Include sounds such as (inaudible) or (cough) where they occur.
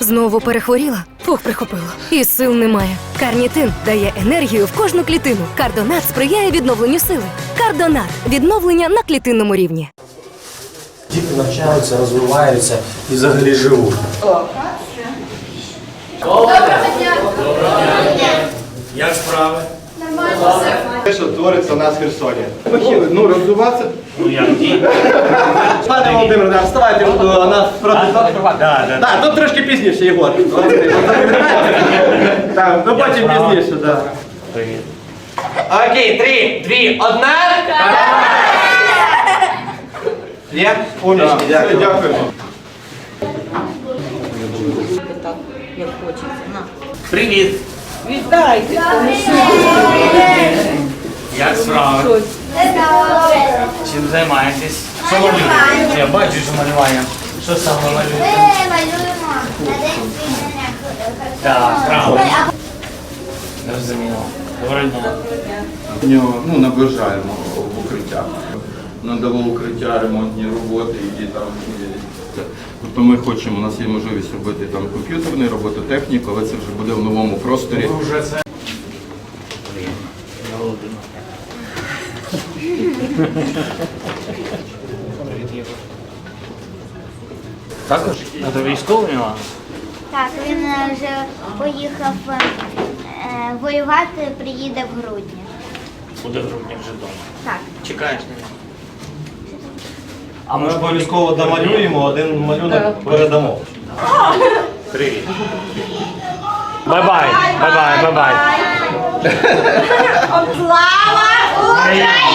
Знову перехворіла? Фух, прихопило. І сил немає. Карнітин дає енергію в кожну клітину. Кардонат сприяє відновленню сили. Кардонат відновлення на клітинному рівні. Діти навчаються, розвиваються і взагалі живуть. Як справи? Те, що твориться у нас в Херсоні. Ну, розвиватися. Ну як ні? (laughs) Пане Володимире, да, вставайте у нас проти. Так, тут трошки пізніше, Єгор. (laughs) Так, ну потім пізніше, так. Привіт. Окей, три, дві, одна. Є? Умнічки, дякую. Дякую. так, як хочеться. На. Привіт. Віддайте, Як справи? Чим займаєтесь? Що малюєте? Я бачу, що малювання. Що саме малюєте? малюємо на день звільнення Так, правильно. Зрозуміло. Доброго дня. В нього ну, наближаємо в укриття. Надало укриття, ремонтні роботи, які там. Це- Тобто ми хочемо, у нас є можливість робити там комп'ютерну робототехніку, але це вже буде в новому просторі. Ви вже це. Блін, я Володимир. Також? А то військовий Іван? Так, він е, вже поїхав е, воювати, приїде в грудні. Буде в грудні вже вдома. Так. Чекаєш на нього? А ми обов'язково домалюємо, один малюнок передамо. Привіт. Бай-бай, бай-бай, бай-бай. Слава Україні!